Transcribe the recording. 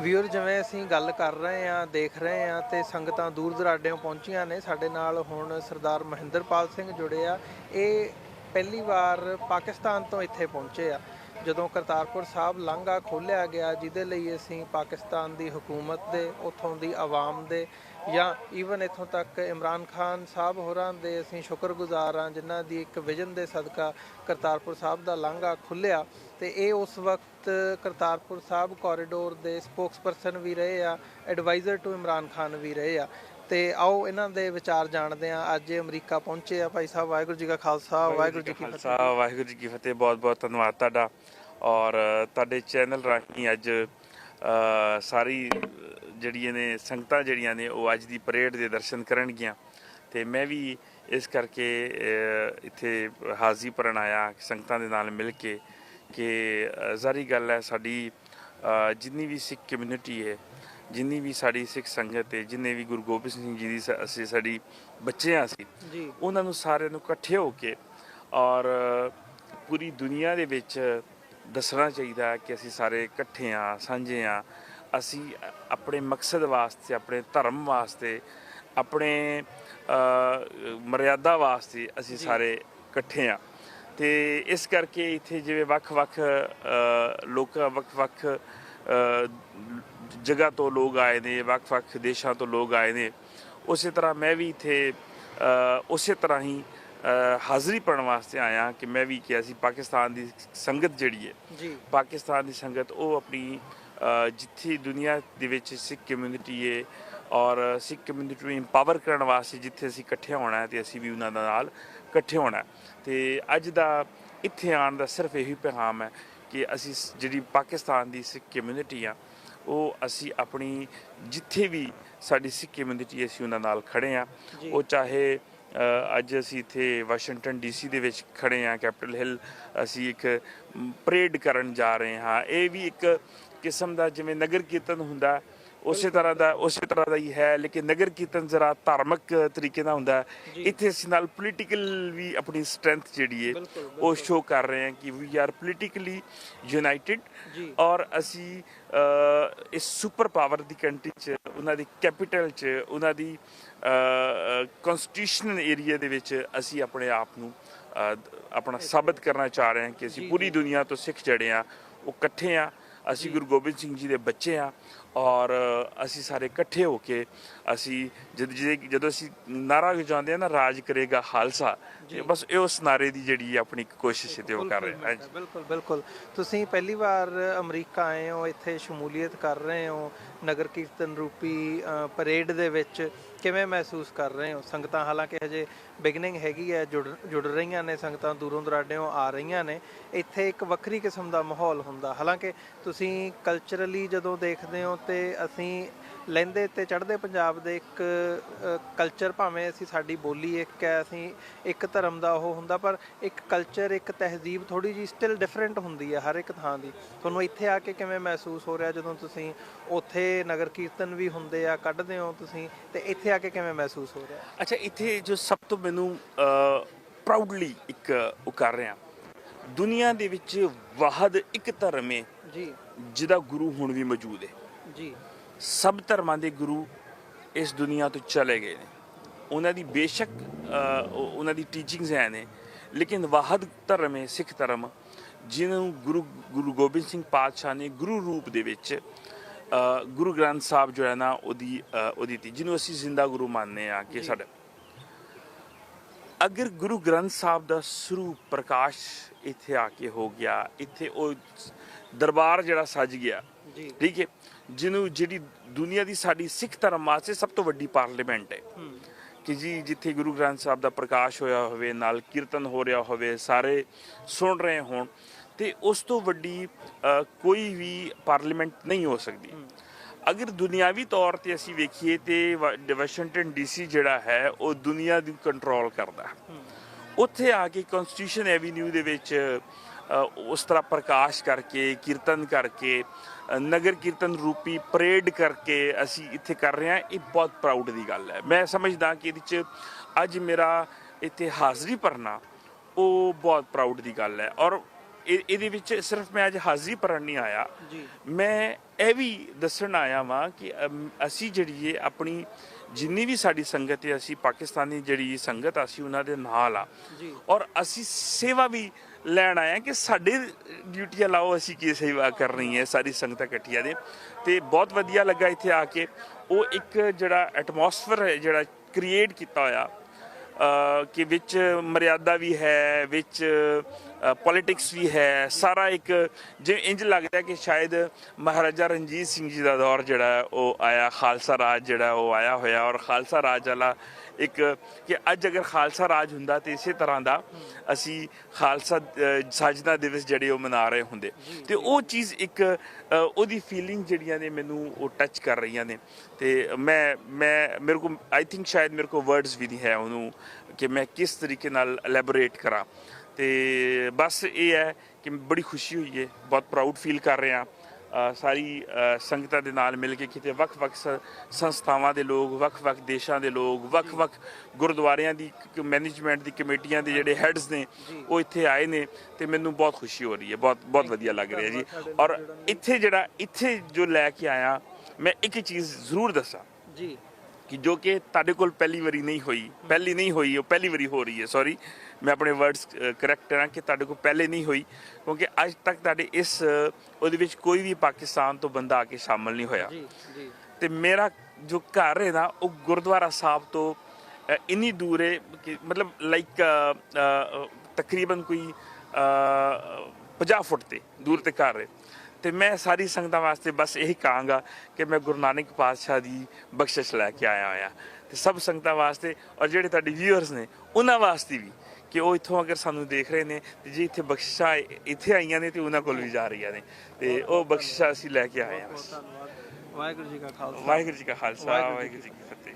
ਵੀਰ ਜਿਵੇਂ ਅਸੀਂ ਗੱਲ ਕਰ ਰਹੇ ਹਾਂ, ਦੇਖ ਰਹੇ ਹਾਂ ਤੇ ਸੰਗਤਾਂ ਦੂਰ ਦਰਾਡਿਓਂ ਪਹੁੰਚੀਆਂ ਨੇ, ਸਾਡੇ ਨਾਲ ਹੁਣ ਸਰਦਾਰ ਮਹਿੰਦਰਪਾਲ ਸਿੰਘ ਜੁੜੇ ਆ। ਇਹ ਪਹਿਲੀ ਵਾਰ ਪਾਕਿਸਤਾਨ ਤੋਂ ਇੱਥੇ ਪਹੁੰਚੇ ਆ। ਜਦੋਂ ਕਰਤਾਰਪੁਰ ਸਾਹਿਬ ਲਾਂਘਾ ਖੋਲ੍ਹਿਆ ਗਿਆ, ਜਿਹਦੇ ਲਈ ਅਸੀਂ ਪਾਕਿਸਤਾਨ ਦੀ ਹਕੂਮਤ ਦੇ, ਉਥੋਂ ਦੀ ਆਵਾਮ ਦੇ ਜਾਂ ਈਵਨ ਇੱਥੋਂ ਤੱਕ ਇਮਰਾਨ ਖਾਨ ਸਾਹਿਬ ਹੋਰਾਂ ਦੇ ਅਸੀਂ ਸ਼ੁਕਰਗੁਜ਼ਾਰ ਹਾਂ, ਜਿਨ੍ਹਾਂ ਦੀ ਇੱਕ ਵਿਜ਼ਨ ਦੇ ਸਦਕਾ ਕਰਤਾਰਪੁਰ ਸਾਹਿਬ ਦਾ ਲਾਂਘਾ ਖੁੱਲਿਆ ਤੇ ਇਹ ਉਸ ਵਕਤ ਕਰਤਾਰਪੁਰ ਸਾਹਿਬ ਕੋਰੀਡੋਰ ਦੇ ਸਪੋਕਸਪਰਸਨ ਵੀ ਰਹੇ ਆ ਐਡਵਾਈਜ਼ਰ ਟੂ ਇਮਰਾਨ ਖਾਨ ਵੀ ਰਹੇ ਆ। ਤੇ ਆਓ ਇਹਨਾਂ ਦੇ ਵਿਚਾਰ ਜਾਣਦੇ ਆ ਅੱਜ ਇਹ ਅਮਰੀਕਾ ਪਹੁੰਚੇ ਆ ਭਾਈ ਸਾਹਿਬ ਵਾਹਿਗੁਰੂ ਜੀ ਕਾ ਖਾਲਸਾ ਵਾਹਿਗੁਰੂ ਜੀ ਕੀ ਫਤਿਹ ਖਾਲਸਾ ਵਾਹਿਗੁਰੂ ਜੀ ਕੀ ਫਤਿਹ ਬਹੁਤ ਬਹੁਤ ਧੰਨਵਾਦ ਤੁਹਾਡਾ। ਔਰ ਤੁਹਾਡੇ ਚੈਨਲ ਰਾਹੀਂ ਅੱਜ ਸਾਰੀ ਜਿਹੜੀਆਂ ਨੇ ਸੰਗਤਾਂ ਜਿਹੜੀਆਂ ਨੇ ਉਹ ਅੱਜ ਦੀ ਪਰੇਡ ਦੇ ਦਰਸ਼ਨ ਕਰਨਗੀਆਂ। ਤੇ ਮੈਂ ਵੀ ਇਸ ਕਰਕੇ ਇੱਥੇ ਹਾਜ਼ਰੀ ਭਰਨ ਆਇਆ ਸੰਗਤਾਂ ਦੇ ਨਾਲ ਮਿਲ ਕੇ ਕਿ ਜ਼ਾਰੀ ਗੱਲ ਹੈ ਸਾਡੀ ਜਿੰਨੀ ਵੀ ਸਿੱਖ ਕਮਿਊਨਿਟੀ ਹੈ ਜਿੰਨੀ ਵੀ ਸਾਡੀ ਸਿੱਖ ਸੰਗਤ ਹੈ ਜਿੰਨੇ ਵੀ ਗੁਰੂ ਗੋਬਿੰਦ ਸਿੰਘ ਜੀ ਦੀ ਸ- ਅਸੀਂ ਸਾਡੀ ਬੱਚੇ ਆ ਅਸੀਂ ਜੀ। ਉਹਨਾਂ ਨੂੰ ਸਾਰਿਆਂ ਨੂੰ ਇਕੱਠੇ ਹੋ ਕੇ ਔਰ ਪੂਰੀ ਦੁਨੀਆ ਦੇ ਵਿੱਚ ਦੱਸਣਾ ਚਾਹੀਦਾ ਹੈ ਕਿ ਅਸੀਂ ਸਾਰੇ ਇਕੱਠੇ ਆ ਸਾਂਝੇ ਆ ਅਸੀਂ ਆਪਣੇ ਮਕਸਦ ਵਾਸਤੇ ਆਪਣੇ ਧਰਮ ਵਾਸਤੇ ਆਪਣੇ ਅ, ਮਰਿਆਦਾ ਵਾਸਤੇ ਅਸੀਂ ਸਾਰੇ ਇਕੱਠੇ ਆ ਤੇ ਇਸ ਕਰਕੇ ਇੱਥੇ ਜਿਵੇਂ ਵੱਖ-ਵੱਖ ਅ, ਲੋਕ ਵੱਖ-ਵੱਖ ਅ, ਜਗ੍ਹਾ ਤੋਂ ਲੋਕ ਆਏ ਨੇ ਵੱਖ-ਵੱਖ ਦੇਸ਼ਾਂ ਤੋਂ ਲੋਕ ਆਏ ਨੇ ਉਸੇ ਤਰ੍ਹਾਂ ਮੈਂ ਵੀ ਇੱਥੇ ਉਸੇ ਤਰ੍ਹਾਂ ਹੀ ਹਾਜ਼ਰੀ ਭਰਨ ਵਾਸਤੇ ਆਇਆ ਕਿ ਮੈਂ ਵੀ ਕਿਹਾ ਸੀ ਪਾਕਿਸਤਾਨ ਦੀ ਸੰਗਤ ਜਿਹੜੀ ਹੈ ਜੀ ਪਾਕਿਸਤਾਨ ਦੀ ਸੰਗਤ ਉਹ ਆਪਣੀ ਜਿੱਥੇ ਦੁਨੀਆ ਦੇ ਵਿੱਚ ਸਿੱਖ ਕਮਿਊਨਿਟੀ ਹੈ ਔਰ ਸਿੱਖ ਕਮਿਊਨਿਟੀ ਨੂੰ ਇੰਪਾਵਰ ਕਰਨ ਵਾਸਤੇ ਜਿੱਥੇ ਅਸੀਂ ਇਕੱਠੇ ਹੋਣਾ ਹੈ ਤੇ ਅਸੀਂ ਵੀ ਉਹਨਾਂ ਦੇ ਨਾਲ ਇਕੱਠੇ ਹੋਣਾ। ਤੇ ਅੱਜ ਦਾ ਇੱਥੇ ਆਉਣ ਦਾ ਸਿਰਫ ਇਹੀ ਪੈਗਾਮ ਹੈ ਕਿ ਅਸੀਂ ਜਿਹੜੀ ਪਾਕਿਸਤਾਨ ਦੀ ਸਿੱਖ ਕਮਿਊਨਿਟੀ ਆ ਉਹ ਅਸੀਂ ਆਪਣੀ ਜਿੱਥੇ ਵੀ ਸਾਡੀ ਸਿੱਖ ਕਮਿਊਨਿਟੀ ਅਸੀਂ ਉਹਨਾਂ ਨਾਲ ਖੜੇ ਆ। ਉਹ ਚਾਹੇ ਅੱਜ ਅਸੀਂ ਇੱਥੇ ਵਾਸ਼ਿੰਗਟਨ ਡੀਸੀ ਦੇ ਵਿੱਚ ਖੜੇ ਆ ਕੈਪੀਟਲ ਹਿੱਲ ਅਸੀਂ ਇੱਕ ਪਰੇਡ ਕਰਨ ਜਾ ਰਹੇ ਹਾਂ ਇਹ ਵੀ ਇੱਕ ਕਿਸਮ ਦਾ ਜਿਵੇਂ ਨਗਰ ਕੀਰਤਨ ਹੁੰਦਾ ਉਸੇ ਤਰ੍ਹਾਂ ਦਾ ਉਸੇ ਤਰ੍ਹਾਂ ਦਾ ਹੀ ਹੈ ਲੇਕਿਨ ਨਗਰ ਕੀਰਤਨ ਜ਼ਰਾ ਧਾਰਮਿਕ ਤਰੀਕੇ ਨਾਲ ਹੁੰਦਾ। ਇੱਥੇ ਅਸੀਂ ਨਾਲ ਪੋਲੀਟੀਕਲ ਵੀ ਆਪਣੀ ਸਟਰੈਂਥ ਜਿਹੜੀ ਹੈ ਉਹ ਸ਼ੋ ਕਰ ਰਹੇ ਹਾਂ ਕਿ ਵੀ ਆਰ ਪੋਲੀਟੀਕਲੀ ਯੂਨਾਈਟਿਡ ਔਰ ਅਸੀਂ ਇਸ ਸੁਪਰ ਪਾਵਰ ਦੀ ਕੰਟਰੀ ਚ ਉਹਨਾਂ ਦੀ ਕੈਪੀਟਲ ਚ ਉਹਨਾਂ ਦੀ ਕਨਸਟੀਟਿਊਸ਼ਨਲ ਏਰੀਆ ਦੇ ਵਿੱਚ ਅਸੀਂ ਆਪਣੇ ਆਪ ਨੂੰ ਆਪਣਾ ਸਾਬਤ ਕਰਨਾ ਚਾਹ ਰਹੇ ਹਾਂ ਕਿ ਅਸੀਂ ਪੂਰੀ। ਦੁਨੀਆ ਤੋਂ ਸਿੱਖ ਜੜੇ ਆ ਉਹ ਇਕੱਠੇ ਆ ਅਸੀਂ ਗੁਰੂ ਗੋਬਿੰਦ ਸਿੰਘ ਜੀ ਦੇ ਬੱਚੇ ਆ ਔਰ ਅਸੀਂ ਸਾਰੇ ਇਕੱਠੇ ਹੋ ਕੇ ਅਸੀਂ ਜਦ ਜਦੋਂ ਅਸੀਂ ਨਾਰਾ ਵਜਾਉਂਦੇ ਆ ਨਾ ਰਾਜ ਕਰੇਗਾ ਖਾਲਸਾ ਬਸ ਇਹ ਉਸ ਨਾਰੇ ਦੀ ਜਿਹੜੀ ਆਪਣੀ ਕੋਸ਼ਿਸ਼ ਹੈ ਤੇ ਉਹ ਕਰ ਰਹੇ ਹਾਂ। ਬਿਲਕੁਲ ਬਿਲਕੁਲ। ਤੁਸੀਂ ਪਹਿਲੀ ਵਾਰ ਅਮਰੀਕਾ ਆਏ ਹੋ ਇੱਥੇ ਸ਼ਮੂਲੀਅਤ ਕਰ ਰਹੇ ਹੋ ਨਗਰ ਕੀਰਤਨ ਰੂਪੀ ਪਰੇਡ ਦੇ ਵਿੱਚ ਕਿਵੇਂ ਮਹਿਸੂਸ ਕਰ ਰਹੇ ਹੋ? ਸੰਗਤਾਂ ਹਾਲਾਂਕਿ ਹਜੇ ਬਿਗਨਿੰਗ ਹੈਗੀ ਹੈ ਜੁੜ ਜੁੜ ਰਹੀਆਂ ਨੇ ਸੰਗਤਾਂ ਦੂਰੋਂ ਦਰਾਡਿਓਂ ਆ ਰਹੀਆਂ ਨੇ। ਇੱਥੇ ਇੱਕ ਵੱਖਰੀ ਕਿਸਮ ਦਾ ਮਾਹੌਲ ਹੁੰਦਾ। ਹਾਲਾਂਕਿ ਤੁਸੀਂ ਕਲਚਰਲੀ ਜਦੋਂ ਦੇਖਦੇ ਹੋ ਤੇ ਅਸੀਂ ਲਹਿੰਦੇ ਤੇ ਚੜ੍ਹਦੇ ਪੰਜਾਬ ਦੇ ਇੱਕ ਕਲਚਰ ਭਾਵੇਂ ਅਸੀਂ ਸਾਡੀ ਬੋਲੀ ਇੱਕ ਹੈ ਅਸੀਂ ਇੱਕ ਧਰਮ ਦਾ ਉਹ ਹੁੰਦਾ ਪਰ ਇੱਕ ਕਲਚਰ ਇੱਕ ਤਹਿਜ਼ੀਬ ਥੋੜੀ ਜੀ ਸਟਿਲ ਡਿਫਰੈਂਟ ਹੁੰਦੀ ਹੈ ਹਰ ਇੱਕ ਥਾਂ ਦੀ। ਤੁਹਾਨੂੰ ਇੱਥੇ ਆ ਕੇ ਕਿਵੇਂ ਮਹਿਸੂਸ ਹੋ ਰਿਹਾ ਜਦੋਂ ਤੁਸੀਂ ਉੱਥੇ ਨਗਰ ਕੀਰਤਨ ਵੀ ਹੁੰਦੇ ਆ ਕੱਢਦੇ ਹੋ ਤੁਸੀਂ ਤੇ ਇੱਥੇ ਆ ਕੇ ਕਿਵੇਂ ਮਹਿਸੂਸ ਹੋ ਰਿਹਾ? ਅੱਛਾ ਇੱਥੇ ਜੋ ਸਭ ਤੋਂ ਮੈਨੂੰ ਪ੍ਰਾਊਡਲੀ ਇੱਕ ਉਹ ਕਰ ਰਿਹਾ ਦੁਨੀਆ ਦੇ ਵਿੱਚ ਵਾਹਦ ਇੱਕ ਧਰਮ ਹੈ ਜੀ। ਜਿਹਦਾ ਗੁਰੂ ਹੁਣ ਵੀ ਮੌਜੂਦ ਹੈ। ਜੀ। ਸਭ ਧਰਮਾਂ ਦੇ ਗੁਰੂ ਇਸ ਦੁਨੀਆ ਤੋਂ ਚਲੇ ਗਏ ਨੇ। ਉਹਨਾਂ ਦੀ ਬੇਸ਼ੱਕ ਉਹਨਾਂ ਦੀ ਟੀਚਿੰਗਸ ਹੈ ਨੇ ਲੇਕਿਨ ਵਾਹਦ ਧਰਮ ਹੈ ਸਿੱਖ ਧਰਮ ਜਿਹਨੂੰ ਗੁਰੂ ਗੁਰੂ ਗੋਬਿੰਦ ਸਿੰਘ ਪਾਤਸ਼ਾਹ ਨੇ ਗੁਰੂ ਰੂਪ ਦੇ ਵਿੱਚ ਗੁਰੂ ਗ੍ਰੰਥ ਸਾਹਿਬ ਜੋ ਹੈ ਨਾ ਉਹਦੀ ਉਹਦੀ ਤੀ ਜਿਹਨੂੰ ਅਸੀਂ ਜ਼ਿੰਦਾ ਗੁਰੂ ਮੰਨਦੇ ਆ ਕਿ ਸਾਡਾ ਅਗਰ ਗੁਰੂ ਗ੍ਰੰਥ ਸਾਹਿਬ ਦਾ ਸਰੂਪ ਪ੍ਰਕਾਸ਼ ਇੱਥੇ ਆ ਕੇ ਹੋ ਗਿਆ ਇੱਥੇ ਉਹ ਦਰਬਾਰ ਜਿਹੜਾ ਸੱਜ ਗਿਆ ਠੀਕ ਹੈ ਜਿਹਨੂੰ ਜਿਹੜੀ ਦੁਨੀਆ ਦੀ ਸਾਡੀ ਸਿੱਖ ਧਰਮ ਵਾਸਤੇ ਸਭ ਤੋਂ ਵੱਡੀ ਪਾਰਲੀਮੈਂਟ ਹੈ ਕਿ ਜੀ ਜਿੱਥੇ ਗੁਰੂ ਗ੍ਰੰਥ ਸਾਹਿਬ ਦਾ ਪ੍ਰਕਾਸ਼ ਹੋਇਆ ਹੋਵੇ ਨਾਲ ਕੀਰਤਨ ਹੋ ਰਿਹਾ ਹੋਵੇ ਸਾਰੇ ਸੁਣ ਰਹੇ ਹੋਣ ਤੇ ਉਸ ਤੋਂ ਵੱਡੀ ਕੋਈ ਵੀ ਪਾਰਲੀਮੈਂਟ ਨਹੀਂ ਹੋ ਸਕਦੀ ਅਗਰ ਦੁਨਿਆਵੀ ਤੌਰ ਤੇ ਅਸੀਂ ਵੇਖੀਏ ਤੇ ਵਾਸ਼ਿੰਗਟਨ ਡੀਸੀ ਜਿਹੜਾ ਹੈ ਉਹ ਦੁਨੀਆ ਦੀ ਕੰਟਰੋਲ ਕਰਦਾ ਉੱਥੇ ਆ ਕੇ ਕਨਸਟੀਟਿਊਸ਼ਨ ਐਵੀਨਿਊ ਦੇ ਵਿੱਚ ਉਸ ਤਰ੍ਹਾਂ ਪ੍ਰਕਾਸ਼ ਕਰਕੇ ਕੀਰਤਨ ਕਰਕੇ ਨਗਰ ਕੀਰਤਨ ਰੂਪੀ ਪਰੇਡ ਕਰਕੇ ਅਸੀਂ ਇੱਥੇ ਕਰ ਰਹੇ ਹਾਂ। ਇਹ ਬਹੁਤ ਪ੍ਰਾਊਡ ਦੀ ਗੱਲ ਹੈ। ਮੈਂ ਸਮਝਦਾ ਕਿ ਇਹਦੇ ਚ ਅੱਜ ਮੇਰਾ ਇੱਥੇ ਹਾਜ਼ਰੀ ਭਰਨਾ ਉਹ ਬਹੁਤ ਪ੍ਰਾਊਡ ਦੀ ਗੱਲ ਹੈ। ਔਰ ਇਹ- ਇਹਦੇ ਵਿੱਚ ਸਿਰਫ ਮੈਂ ਅੱਜ ਹਾਜ਼ਰੀ ਭਰਨ ਨਹੀਂ ਆਇਆ। ਜੀ। ਮੈਂ ਇਹ ਵੀ ਦੱਸਣ ਆਇਆ ਵਾਂ ਕਿ ਅਸੀਂ ਜਿਹੜੀ ਆਪਣੀ ਜਿੰਨੀ ਵੀ ਸਾਡੀ ਸੰਗਤ ਹੈ ਅਸੀਂ ਪਾਕਿਸਤਾਨੀ ਜਿਹੜੀ ਸੰਗਤ ਅਸੀਂ ਉਹਨਾਂ ਦੇ ਨਾਲ ਆ। ਜੀ। ਔਰ ਅਸੀਂ ਸੇਵਾ ਵੀ ਲੈਣ ਆਇਆ ਕਿ ਸਾਡੀ ਡਿਊਟੀਆਂ ਲਾਓ ਅਸੀਂ ਕੀ ਸੇਵਾ ਕਰਨੀ ਹੈ, ਸਾਰੀ ਸੰਗਤਾਂ ਇਕੱਠੀਆਂ ਦੇ ਤੇ ਬਹੁਤ ਵਧੀਆ ਲੱਗਾ ਇੱਥੇ ਆ ਕੇ। ਉਹ ਇੱਕ ਜਿਹੜਾ ਐਟਮੋਸਫੇਅਰ ਹੈ, ਜਿਹੜਾ ਕ੍ਰੀਏਟ ਕੀਤਾ ਹੋਇਆ ਕਿ ਵਿੱਚ ਮਰਿਆਦਾ ਵੀ ਹੈ, ਵਿੱਚ ਪੋਲਿਟਿਕਸ ਵੀ ਹੈ, ਸਾਰਾ ਇੱਕ ਜਿਵੇਂ ਇੰਜ ਲੱਗਦਾ ਕਿ ਸ਼ਾਇਦ ਮਹਾਰਾਜਾ ਰਣਜੀਤ ਸਿੰਘ ਜੀ ਦਾ ਦੌਰ ਜਿਹੜਾ ਉਹ ਆਇਆ, ਖਾਲਸਾ ਰਾਜ ਜਿਹੜਾ ਉਹ ਆਇਆ ਹੋਇਆ ਔਰ ਖਾਲਸਾ ਰਾਜ ਵਾਲਾ ਇੱਕ ਕਿ ਅੱਜ ਅਗਰ ਖਾਲਸਾ ਰਾਜ ਹੁੰਦਾ ਤੇ ਇਸੇ ਤਰ੍ਹਾਂ ਦਾ ਅਸੀਂ ਖਾਲਸਾ ਸਾਜਨਾ ਦਿਵਸ ਜਿਹੜੇ ਉਹ ਮਨਾ ਰਹੇ ਹੁੰਦੇ। ਤੇ ਉਹ ਚੀਜ਼ ਇੱਕ ਉਹਦੀ ਫੀਲਿੰਗ ਜਿਹੜੀਆਂ ਨੇ ਮੈਨੂੰ ਉਹ ਟੱਚ ਕਰ ਰਹੀਆਂ ਨੇ। ਤੇ ਮੈਂ ਮੈਂ ਮੇਰੇ ਕੋ ਆਈ ਥਿੰਕ ਸ਼ਾਇਦ ਮੇਰੇ ਕੋ ਵਰਡਸ ਵੀ ਨਹੀਂ ਹੈ ਉਹਨੂੰ ਕਿ ਮੈਂ ਕਿਸ ਤਰੀਕੇ ਨਾਲ ਐਲੈਬੋਰੇਟ ਕਰਾਂ। ਤੇ ਬਸ ਇਹ ਹੈ ਕਿ ਬੜੀ ਖੁਸ਼ੀ ਹੋਈ ਹੈ ਬਹੁਤ ਪ੍ਰਾਊਡ ਫੀਲ ਕਰ ਰਹੇ ਹਾਂ। ਸਾਰੀ ਸੰਗਤਾਂ ਦੇ ਨਾਲ ਮਿਲ ਕੇ ਕਿਤੇ ਵੱਖ-ਵੱਖ ਸੰਸਥਾਵਾਂ ਦੇ ਲੋਕ ਵੱਖ-ਵੱਖ ਦੇਸ਼ਾਂ ਦੇ ਲੋਕ ਵੱਖ-ਵੱਖ ਗੁਰਦੁਆਰਿਆਂ ਦੀ ਮੈਨੇਜਮੈਂਟ ਦੀ ਕਮੇਟੀਆਂ ਦੇ ਜਿਹੜੇ ਹੈਡਸ ਨੇ ਉਹ ਇੱਥੇ ਆਏ ਨੇ ਤੇ ਮੈਨੂੰ ਬਹੁਤ ਖੁਸ਼ੀ ਹੋ ਰਹੀ ਹੈ ਬਹੁਤ ਬਹੁਤ ਵਧੀਆ ਲੱਗ ਰਿਹਾ ਜੀ। ਔਰ ਇੱਥੇ ਜਿਹੜਾ ਇੱਥੇ ਜੋ ਲੈ ਕੇ ਆਇਆ ਮੈਂ ਇੱਕ ਚੀਜ਼ ਜ਼ਰੂਰ ਦੱਸਾਂ। ਜੀ। ਕਿ ਜੋ ਕਿ ਤੁਹਾਡੇ ਕੋਲ ਪਹਿਲੀ ਵਾਰੀ ਨਹੀਂ ਹੋਈ ਪਹਿਲੀ ਨਹੀਂ ਹੋਈ ਉਹ ਪਹਿਲੀ ਵਾਰੀ ਹੋ ਰਹੀ ਹੈ ਸੌਰੀ ਮੈਂ ਆਪਣੇ ਵਰਡਸ ਕਰੈਕਟ ਕਰਾਂ ਕਿ ਤੁਹਾਡੇ ਕੋਲ ਪਹਿਲੇ ਨਹੀਂ ਹੋਈ ਕਿਉਂਕਿ ਅੱਜ ਤੱਕ ਤੁਹਾਡੇ ਇਸ ਉਹਦੇ ਵਿੱਚ ਕੋਈ ਵੀ ਪਾਕਿਸਤਾਨ ਤੋਂ ਬੰਦਾ ਆ ਕੇ ਸ਼ਾਮਲ ਨਹੀਂ ਹੋਇਆ। ਜੀ ਜੀ। ਤੇ ਮੇਰਾ ਜੋ ਘਰ ਹੈ ਨਾ ਉਹ ਗੁਰਦੁਆਰਾ ਸਾਹਿਬ ਤੋਂ ਇੰਨੀ ਦੂਰ ਹੈ ਕਿ ਮਤਲਬ ਲਾਈਕ ਤਕਰੀਬਨ ਕੋਈ ਅ, 50 ਫੁੱਟ ਤੇ ਦੂਰ ਤੇ ਘਰ ਹੈ। ਤੇ ਮੈਂ ਸਾਰੀ ਸੰਗਤਾਂ ਵਾਸਤੇ ਬਸ ਇਹੀ ਕਹਾਂਗਾ ਕਿ ਮੈਂ ਗੁਰੂ ਨਾਨਕ ਪਾਤਸ਼ਾਹ ਦੀ ਬਖਸ਼ਿਸ਼ ਲੈ ਕੇ ਆਇਆ ਹੋਇਆ। ਤੇ ਸਭ ਸੰਗਤਾਂ ਵਾਸਤੇ ਔਰ ਜਿਹੜੇ ਤੁਹਾਡੇ ਵਿਊਅਰਸ ਨੇ ਉਹਨਾਂ ਵਾਸਤੇ ਵੀ ਕਿ ਉਹ ਇੱਥੋਂ ਅਗਰ ਸਾਨੂੰ ਦੇਖ ਰਹੇ ਨੇ ਤੇ ਜੇ ਇੱਥੇ ਬਖਸ਼ਿਸ਼ਾਂ ਇੱਥੇ ਆਈਆਂ ਨੇ ਤੇ ਉਹਨਾਂ ਕੋਲ ਵੀ ਜਾ ਰਹੀਆਂ ਨੇ। ਤੇ ਉਹ ਬਖਸ਼ਿਸ਼ਾਂ ਅਸੀਂ ਲੈ ਕੇ ਆਏ ਹਾਂ। ਬਹੁਤ ਬਸ ਧੰਨਵਾਦ। ਵਾਹਿਗੁਰੂ ਜੀ ਕਾ ਖਾਲਸਾ। ਵਾਹਿਗੁਰੂ ਜੀ ਕਾ ਖਾਲਸਾ ਵਾਹਿਗੁਰੂ ਜੀ ਕੀ ਫਤਿਹ।